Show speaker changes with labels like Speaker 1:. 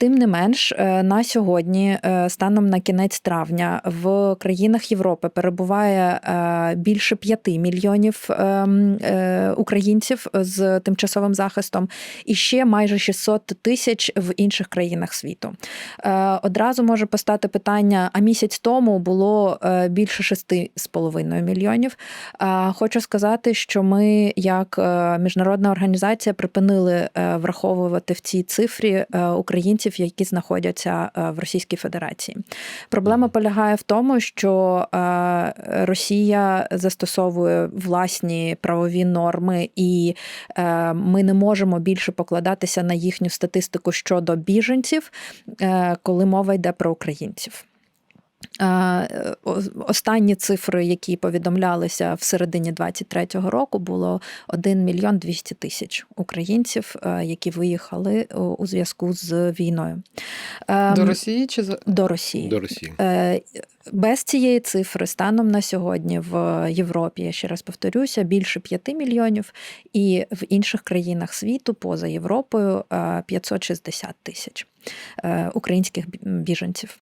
Speaker 1: Тим не менш, е, на сьогодні, е, станом на кінець травня, в країнах Європи перебуває е, більше 5 мільйонів е, м, е, українців з тимчасовим захистом, і ще майже 600 тисяч в інших країнах світу. Одразу може постати питання: а місяць тому було більше 6,5 мільйонів. Хочу сказати, що ми, як міжнародна організація, припинили враховувати в цій цифрі е, українців, які знаходяться е, в Російській Федерації. Проблема полягає в тому, що е, Росія застосовує власні правові норми, і е, ми не можемо більше покладатися на їхню статистику щодо біженців, коли мова йде про українців. Е, Останні цифри, які повідомлялися в середині 23-го року, було 1 мільйон 200 тисяч українців, е, які виїхали у- у зв'язку з війною. Ем,
Speaker 2: До Росії чи за
Speaker 1: До Росії.
Speaker 3: До Росії.
Speaker 1: Е, Без цієї цифри станом на сьогодні в Європі, я ще раз повторюся, більше 5 мільйонів, і в інших країнах світу, поза Європою, е, 560 тисяч е, українських біженців.